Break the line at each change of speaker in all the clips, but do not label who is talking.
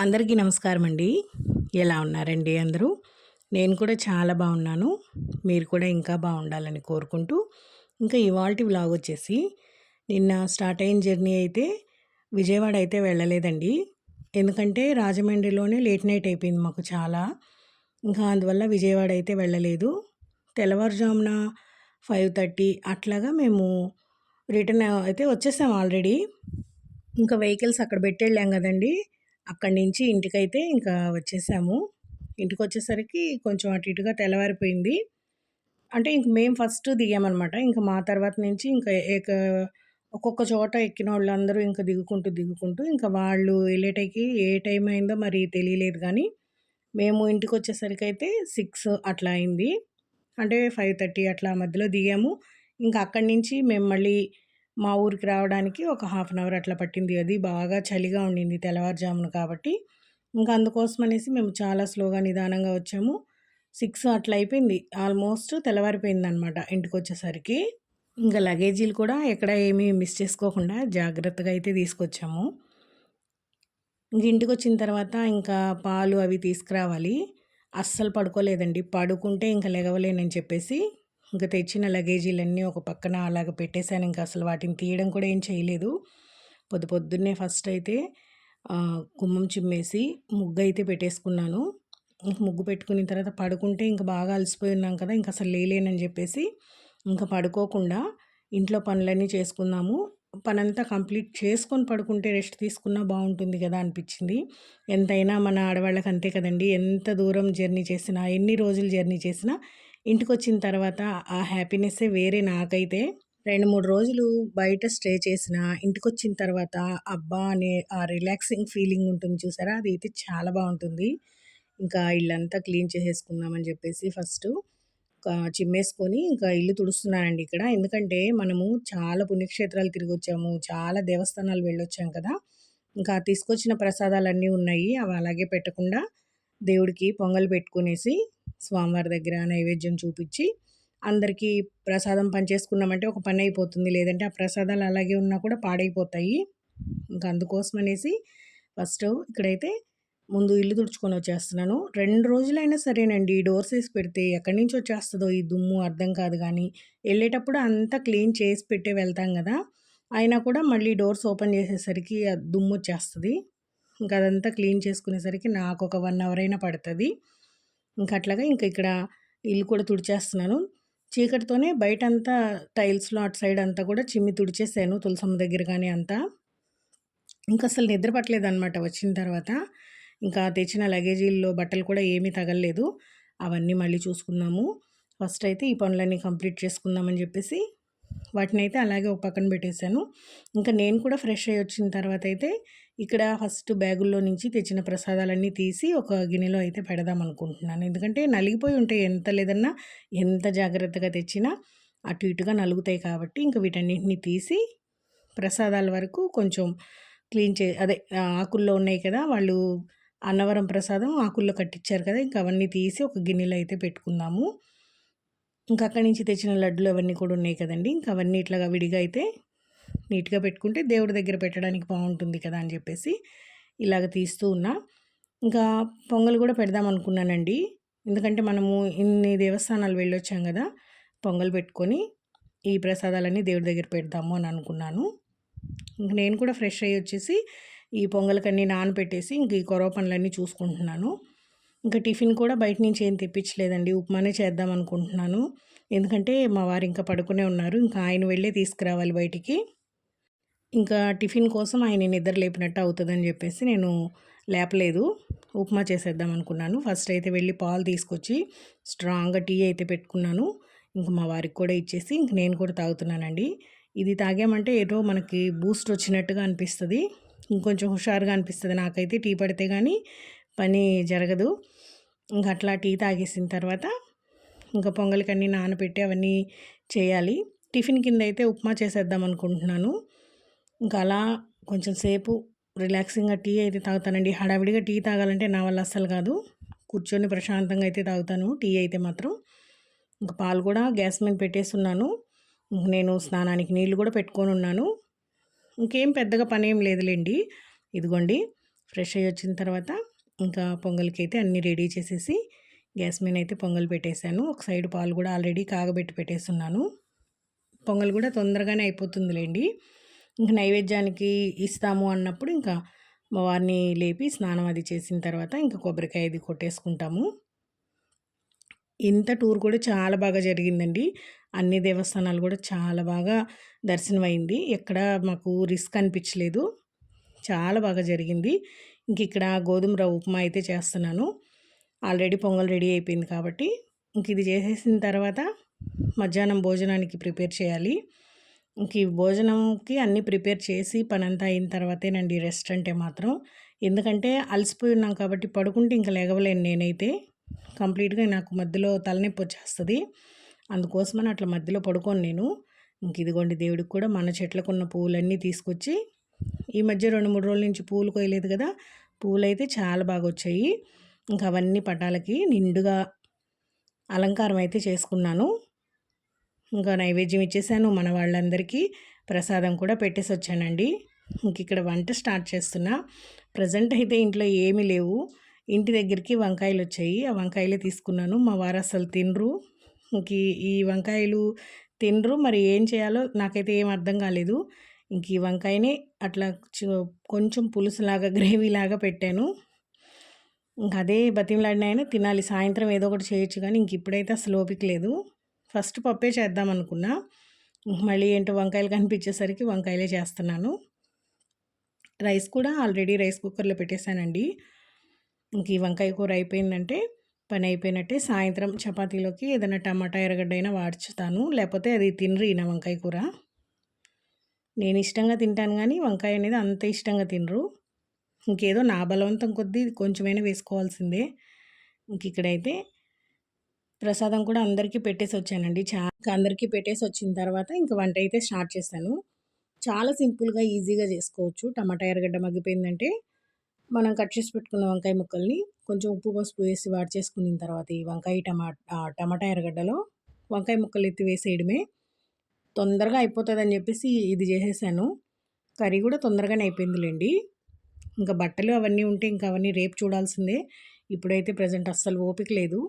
అందరికీ నమస్కారం అండి ఎలా ఉన్నారండి అందరూ? నేను కూడా చాలా బాగున్నాను. మీరు కూడా ఇంకా బాగుండాలని కోరుకుంటూ ఇంకా ఇవాల్టి వ్లాగ్ వచ్చేసి నిన్న స్టార్ట్ అయిన జర్నీ అయితే విజయవాడ అయితే వెళ్ళలేదండి. ఎందుకంటే రాజమండ్రిలోనే లేట్ నైట్ అయిపోయింది మాకు చాలా. ఇంకా అందువల్ల విజయవాడ అయితే వెళ్ళలేదు. తెల్లవారుజామున ఫైవ్ థర్టీ అట్లాగా మేము రిటర్న్ అయితే వచ్చేసాం ఆల్రెడీ. ఇంకా వెహికల్స్ అక్కడ పెట్టేళ్ళాం కదండి. అక్కడి నుంచి ఇంటికైతే ఇంకా వచ్చేసాము. ఇంటికి వచ్చేసరికి కొంచెం అటు ఇటుగా తెల్లవారిపోయింది. అంటే ఇంక మేము ఫస్ట్ దిగామన్నమాట. ఇంకా మా తర్వాత నుంచి ఇంకా ఏక ఒక్కొక్క చోట ఎక్కిన వాళ్ళందరూ ఇంకా దిగుకుంటూ దిగుకుంటూ ఇంకా వాళ్ళు వెళ్ళేటకి ఏ టైం అయిందో మరి తెలియలేదు కానీ మేము ఇంటికి వచ్చేసరికి అయితే సిక్స్ అట్లా అయింది. అంటే ఫైవ్ థర్టీ అట్లా మధ్యలో దిగాము. ఇంకా అక్కడి నుంచి మేము మళ్ళీ మా ఊరికి రావడానికి ఒక హాఫ్ అన్ అవర్ అట్లా పట్టింది. అది బాగా చలిగా ఉండింది తెల్లవారుజామున కాబట్టి. ఇంకా అందుకోసం అనేసి మేము చాలా స్లోగా నిదానంగా వచ్చాము. సిక్స్ అట్లా అయిపోయింది. ఆల్మోస్ట్ తెల్లవారిపోయింది అనమాట ఇంటికి వచ్చేసరికి ఇంకా లగేజీలు కూడా ఎక్కడ ఏమీ మిస్ చేసుకోకుండా జాగ్రత్తగా అయితే తీసుకొచ్చాము. ఇంక ఇంటికి వచ్చిన తర్వాత ఇంకా పాలు అవి తీసుకురావాలి. అస్సలు పడుకోలేదండి. పడుకుంటే ఇంకా లెగవలేనని చెప్పేసి ఇంకా తెచ్చిన లగేజీలన్నీ ఒక పక్కన అలాగ పెట్టేశాను. ఇంకా అసలు వాటిని తీయడం కూడా ఏం చేయలేదు. పొద్దు పొద్దున్నే ఫస్ట్ అయితే గుమ్మం చిమ్మేసి ముగ్గు అయితే పెట్టేసుకున్నాను. ఇంక ముగ్గు పెట్టుకున్న తర్వాత పడుకుంటే ఇంకా బాగా అలసిపోయి ఉన్నాం కదా ఇంకా అసలు లేలేనని చెప్పేసి ఇంకా పడుకోకుండా ఇంట్లో పనులన్నీ చేసుకున్నాము. పనంతా కంప్లీట్ చేసుకొని పడుకుంటే రెస్ట్ తీసుకున్నా బాగుంటుంది కదా అనిపించింది. ఎంతైనా మన ఆడవాళ్ళకి అంతే కదండి. ఎంత దూరం జర్నీ చేసినా ఎన్ని రోజులు జర్నీ చేసినా ఇంటికి వచ్చిన తర్వాత ఆ హ్యాపీనెస్సే వేరే నాకైతే. రెండు మూడు రోజులు బయట స్టే చేసిన ఇంటికి వచ్చిన తర్వాత అబ్బా అనే ఆ రిలాక్సింగ్ ఫీలింగ్ ఉంటుంది చూసారా? అది అయితే చాలా బాగుంటుంది. ఇంకా ఇల్లంతా క్లీన్ చేసేసుకుందామని చెప్పేసి ఫస్ట్ చిమ్మేసుకొని ఇంకా ఇల్లు తుడుస్తున్నానండి ఇక్కడ. ఎందుకంటే మనము చాలా పుణ్యక్షేత్రాలు తిరిగి వచ్చాము చాలా దేవస్థానాలు వెళ్ళొచ్చాం కదా. ఇంకా తీసుకొచ్చిన ప్రసాదాలన్నీ ఉన్నాయి. అవి అలాగే పెట్టకుండా దేవుడికి పొంగల్ పెట్టుకునేసి స్వామివారి దగ్గర నైవేద్యం చూపించి అందరికీ ప్రసాదం పనిచేసుకున్నామంటే ఒక పని అయిపోతుంది. లేదంటే ఆ ప్రసాదాలు అలాగే ఉన్నా కూడా పాడైపోతాయి. ఇంకా అందుకోసం అనేసి ఫస్ట్ ఇక్కడైతే ముందు ఇల్లు తుడుచుకొని వచ్చేస్తున్నాను. రెండు రోజులైనా సరేనండి డోర్స్ వేసి పెడితే ఎక్కడి నుంచి వచ్చేస్తుందో ఈ దుమ్ము అర్థం కాదు కానీ వెళ్ళేటప్పుడు అంతా క్లీన్ చేసి పెట్టే వెళ్తాం కదా అయినా కూడా మళ్ళీ డోర్స్ ఓపెన్ చేసేసరికి దుమ్ము వచ్చేస్తుంది. ఇంకా అదంతా క్లీన్ చేసుకునేసరికి నాకు ఒక వన్ అవర్ అయినా పడుతుంది. ఇంకా అట్లాగా ఇంకా ఇక్కడ ఇల్లు కూడా తుడిచేస్తున్నాను. చీకటితోనే బయట అంతా టైల్స్లో అటు సైడ్ అంతా కూడా చిమ్మి తుడిచేసాను తులసమ్మ దగ్గర కానీ అంతా. ఇంకా అసలు నిద్ర పట్టలేదు అనమాట వచ్చిన తర్వాత. ఇంకా తెచ్చిన లగేజీల్లో బట్టలు కూడా ఏమీ తగలలేదు. అవన్నీ మళ్ళీ చూసుకుందాము. ఫస్ట్ అయితే ఈ పనులన్నీ కంప్లీట్ చేసుకుందామని చెప్పేసి వాటిని అయితే అలాగే ఒక పక్కన పెట్టేశాను. ఇంకా నేను కూడా ఫ్రెష్ అయ్యి వచ్చిన తర్వాత అయితే ఇక్కడ ఫస్ట్ బ్యాగుల్లో నుంచి తెచ్చిన ప్రసాదాలన్నీ తీసి ఒక గిన్నెలో అయితే పెడదాం అనుకుంటున్నాను. ఎందుకంటే నలిగిపోయి ఉంటాయి ఎంత లేదన్నా ఎంత జాగ్రత్తగా తెచ్చినా అటు ఇటుగా నలుగుతాయి కాబట్టి ఇంకా వీటన్నింటినీ తీసి ప్రసాదాల వరకు కొంచెం క్లీన్ చే అదే ఆకుల్లో ఉన్నాయి కదా వాళ్ళు అన్నవరం ప్రసాదం ఆకుల్లో కట్టించారు కదా ఇంకా అవన్నీ తీసి ఒక గిన్నెలో అయితే పెట్టుకుందాము. ఇంకా అక్కడి నుంచి తెచ్చిన లడ్డులు అవన్నీ కూడా ఉన్నాయి కదండి. ఇంకా అవన్నీ ఇట్లాగా విడిగా అయితే నీట్గా పెట్టుకుంటే దేవుడి దగ్గర పెట్టడానికి బాగుంటుంది కదా అని చెప్పేసి ఇలాగ తీస్తూ ఉన్నా. ఇంకా పొంగల్ కూడా పెడదాం అనుకున్నానండి. ఎందుకంటే మనము ఇన్ని దేవస్థానాలు వెళ్ళొచ్చాం కదా పొంగల్ పెట్టుకొని ఈ ప్రసాదాలన్నీ దేవుడి దగ్గర పెడదాము అని అనుకున్నాను. ఇంక నేను కూడా ఫ్రెష్ అయ్యి వచ్చేసి ఈ పొంగల్కన్నీ నానబెట్టేసి ఇంక ఈ కొరవ పనులన్నీ చూసుకుంటున్నాను. ఇంకా టిఫిన్ కూడా బయట నుంచి ఏం తెప్పించలేదండి. ఉప్మానే చేద్దాం అనుకుంటున్నాను. ఎందుకంటే మా వారు ఇంకా పడుకునే ఉన్నారు. ఇంకా ఆయన వెళ్ళే తీసుకురావాలి బయటికి. ఇంకా టిఫిన్ కోసం ఆయన నిద్ర లేపినట్టు అవుతుందని చెప్పేసి నేను లేపలేదు. ఉప్మా చేసేద్దాం అనుకున్నాను. ఫస్ట్ అయితే వెళ్ళి పాలు తీసుకొచ్చి స్ట్రాంగ్గా టీ అయితే పెట్టుకున్నాను. ఇంక మా వారికి కూడా ఇచ్చేసి ఇంక నేను కూడా తాగుతున్నానండి. ఇది తాగామంటే ఏదో మనకి బూస్ట్ వచ్చినట్టుగా అనిపిస్తుంది. ఇంకొంచెం హుషారుగా అనిపిస్తుంది. నాకైతే టీ పడితే కానీ పని జరగదు. ఇంకా అట్లా టీ తాగేసిన తర్వాత ఇంకా పొంగలికి అన్నీ నానబెట్టి అవన్నీ చేయాలి. టిఫిన్ కింద అయితే ఉప్మా చేసేద్దాం అనుకుంటున్నాను. ఇంకా అలా కొంచెం సేపు రిలాక్సింగ్గా టీ అయితే తాగుతానండి. హడావిడిగా టీ తాగాలంటే నా వల్ల అస్సలు కాదు. కూర్చొని ప్రశాంతంగా అయితే తాగుతాను. టీ అయితే మాత్రం. ఇంకా పాలు కూడా గ్యాస్ మీద పెట్టేస్తున్నాను. నేను స్నానానికి నీళ్ళు కూడా పెట్టుకొని ఉన్నాను. ఇంకేం పెద్దగా పని ఏం లేదులేండి. ఇదిగోండి ఫ్రెష్ అయ్యి వచ్చిన తర్వాత ఇంకా పొంగల్కి అయితే అన్నీ రెడీ చేసేసి గ్యాస్ మీద అయితే పొంగల్ పెట్టేశాను. ఒక సైడ్ పాలు కూడా ఆల్రెడీ కాగబెట్టి పెట్టేస్తున్నాను. పొంగల్ కూడా తొందరగానే అయిపోతుందిలేండి. ఇంకా నైవేద్యానికి ఇస్తాము అన్నప్పుడు ఇంకా వారిని లేపి స్నానం అది చేసిన తర్వాత ఇంకా కొబ్బరికాయ అది కొట్టేసుకుంటాము. ఇంత టూర్ కూడా చాలా బాగా జరిగిందండి. అన్ని దేవస్థానాలు కూడా చాలా బాగా దర్శనం అయింది ఎక్కడ మాకు రిస్క్ అనిపించలేదు. చాలా బాగా జరిగింది. ఇంక ఇక్కడ గోధుమ రవ్వ ఉప్మా అయితే చేస్తున్నాను. ఆల్రెడీ పొంగల్ రెడీ అయిపోయింది కాబట్టి ఇంక ఇది చేసేసిన తర్వాత మధ్యాహ్నం భోజనానికి ప్రిపేర్ చేయాలి. ఇంక ఈ భోజనంకి అన్నీ ప్రిపేర్ చేసి పనంతా అయిన తర్వాతేనండి రెస్ట్ అంటే మాత్రం. ఎందుకంటే అలసిపోయి ఉన్నాం కాబట్టి పడుకుంటే ఇంకా లేగవలేను నేనైతే. కంప్లీట్గా నాకు మధ్యలో తలనొప్పి వచ్చేస్తుంది. అందుకోసమని అట్లా మధ్యలో పడుకోను నేను. ఇంక ఇదిగోండి దేవుడికి కూడా మన చెట్లకు ఉన్న పువ్వులన్నీ తీసుకొచ్చి ఈ మధ్య రెండు మూడు రోజుల నుంచి పూలు కోయలేదు కదా పువ్వులు అయితే చాలా బాగా వచ్చాయి ఇంకా అవన్నీ పటాలకి నిండుగా అలంకారం అయితే చేసుకున్నాను. ఇంకా నైవేద్యం ఇచ్చేసాను మన వాళ్ళందరికీ. ప్రసాదం కూడా పెట్టేసి వచ్చానండి. ఇంక ఇక్కడ వంట స్టార్ట్ చేస్తున్నా. ప్రజెంట్ అయితే ఇంట్లో ఏమీ లేవు. ఇంటి దగ్గరికి వంకాయలు వచ్చాయి. ఆ వంకాయలే తీసుకున్నాను. మా వారు అసలు తినరు. ఇంక ఈ వంకాయలు తినరు. మరి ఏం చేయాలో నాకైతే ఏం అర్థం కాలేదు. ఇంక ఈ వంకాయని అట్లా కొంచెం పులుసులాగా గ్రేవీలాగా పెట్టాను. ఇంకా అదే బతిమలాడినైనా తినాలి. సాయంత్రం ఏదో ఒకటి చేయొచ్చు కానీ ఇంక ఇప్పుడైతే అసలు ఓపిక లేదు. ఫస్ట్ పప్పే చేద్దాం అనుకున్నా. మళ్ళీ ఏంటో వంకాయలు కనిపించేసరికి వంకాయలే చేస్తున్నాను. రైస్ కూడా ఆల్రెడీ రైస్ కుక్కర్లో పెట్టేశానండి. ఇంక ఈ వంకాయ కూర అయిపోయిందంటే పని అయిపోయినట్టే సాయంత్రం చపాతీలోకి ఏదైనా టమాటా ఎర్రగడ్డ అయినా వాడుచుతాను లేకపోతే అది తినరు ఈయన వంకాయ కూర. నేను ఇష్టంగా తింటాను కానీ వంకాయ అనేది అంత ఇష్టంగా తినరు. ఇంకేదో నా బలవంతం కొద్దీ కొంచెమైనా వేసుకోవాల్సిందే. ఇంక ఇక్కడైతే ప్రసాదం కూడా అందరికీ పెట్టేసి వచ్చానండి. చాలా అందరికీ పెట్టేసి వచ్చిన తర్వాత ఇంక వంట అయితే స్టార్ట్ చేశాను. చాలా సింపుల్గా ఈజీగా చేసుకోవచ్చు. టమాటా ఎరగడ్డ మగ్గిపోయిందంటే మనం కట్ చేసి పెట్టుకున్న వంకాయ ముక్కల్ని కొంచెం ఉప్పు పసుపు వేసి వాడి చేసుకున్న తర్వాత ఈ వంకాయ టమాటా టమాటా ఎర్రగడ్డలో వంకాయ ముక్కలు ఎత్తి వేసేయడమే తొందరగా అయిపోతుందని చెప్పేసి ఇది చేసేసాను. కర్రీ కూడా తొందరగానే అయిపోయిందిలేండి. ఇంకా బట్టలు అవన్నీ ఉంటే ఇంకా అవన్నీ రేపు చూడాల్సిందే. ఇప్పుడైతే ప్రజెంట్ అస్సలు ఓపిక లేదు.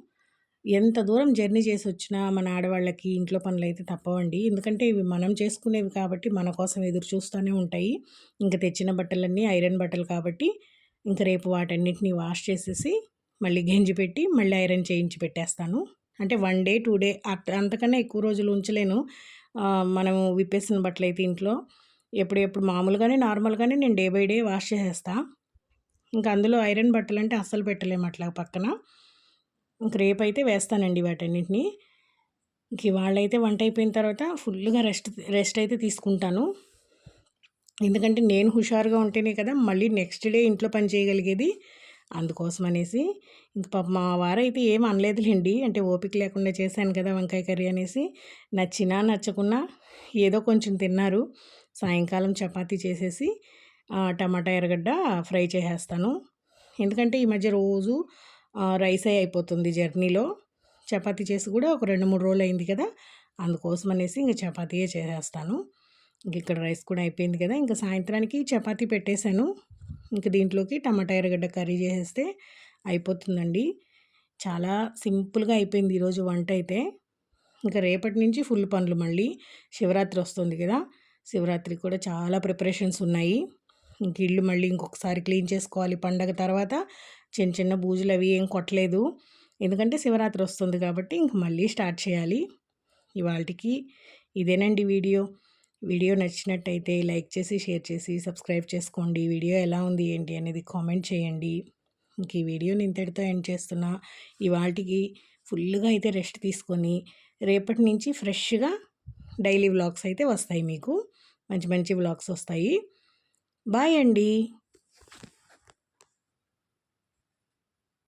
ఎంత దూరం జర్నీ చేసి వచ్చినా మన ఆడవాళ్ళకి ఇంట్లో పనులు అయితే తప్పవండి. ఎందుకంటే ఇవి మనం చేసుకునేవి కాబట్టి మన కోసం ఎదురు చూస్తూనే ఉంటాయి. ఇంకా తెచ్చిన బట్టలన్నీ ఐరన్ బట్టలు కాబట్టి ఇంకా రేపు వాటన్నిటిని వాష్ చేసేసి మళ్ళీ గెంజి పెట్టి మళ్ళీ ఐరన్ చేయించి పెట్టేస్తాను. అంటే వన్ డే టూ డే అంతకన్నా ఎక్కువ రోజులు ఉంచలేను. మనము విప్పేసిన బట్టలు అయితే ఇంట్లో ఎప్పుడెప్పుడు మామూలుగానే నార్మల్గానే నేను డే బై డే వాష్ చేసేస్తా. ఇంకా అందులో ఐరన్ బట్టలు అంటే అస్సలు పెట్టలేము అట్లా పక్కన. ఇంక రేపైతే వేస్తానండి వాటన్నిటిని. ఇంక వాళ్ళైతే వంట అయిపోయిన తర్వాత ఫుల్గా రెస్ట్ రెస్ట్ అయితే తీసుకుంటాను. ఎందుకంటే నేను హుషారుగా ఉంటేనే కదా మళ్ళీ నెక్స్ట్ డే ఇంట్లో పని చేయగలిగేది. అందుకోసం అనేసి ఇంక పాప మా వారైతే ఏం అనలేదులేండి. అంటే ఓపిక లేకుండా చేశాను కదా వంకాయ కర్రీ అనేసి. నచ్చినా నచ్చకున్నా ఏదో కొంచెం తిన్నారు. సాయంకాలం చపాతీ చేసేసి టమాటా ఎర్రగడ్డ ఫ్రై చేసేస్తాను. ఎందుకంటే ఈ మధ్య రోజు రైసే అయిపోతుంది జర్నీలో. చపాతీ చేసి కూడా ఒక రెండు మూడు రోజులు అయింది కదా అందుకోసం అనేసి ఇంకా చపాతీయే చేసేస్తాను. ఇంక ఇక్కడ రైస్ కూడా అయిపోయింది కదా ఇంకా సాయంత్రానికి చపాతీ పెట్టేశాను. ఇంకా దీంట్లోకి టమాటా ఎర్రగడ్డ కర్రీ చేసేస్తే అయిపోతుందండి. చాలా సింపుల్గా అయిపోయింది ఈరోజు వంట అయితే. ఇంకా రేపటి నుంచి ఫుల్ పనులు మళ్ళీ. శివరాత్రి వస్తుంది కదా శివరాత్రి కూడా చాలా ప్రిపరేషన్స్ ఉన్నాయి. ఇంక ఇల్లు మళ్ళీ ఇంకొకసారి క్లీన్ చేసుకోవాలి పండగ తర్వాత. చిన్న చిన్న బూజులు అవి ఏం కొట్టలేదు. ఎందుకంటే శివరాత్రి వస్తుంది కాబట్టి ఇంక మళ్ళీ స్టార్ట్ చేయాలి. ఇవాళకి ఇదేనండి వీడియో. వీడియో నచ్చినట్టయితే లైక్ చేసి షేర్ చేసి సబ్స్క్రైబ్ చేసుకోండి. వీడియో ఎలా ఉంది ఏంటి అనేది కామెంట్ చేయండి. ఇంక ఈ వీడియోని ఇంతటితో ఎండ్ చేస్తున్నా. ఇవాళకి ఫుల్గా అయితే రెస్ట్ తీసుకొని రేపటి నుంచి ఫ్రెష్గా డైలీ వ్లాగ్స్ అయితే వస్తాయి మీకు. మంచి మంచి వ్లాగ్స్ వస్తాయి. బాయ్ అండి.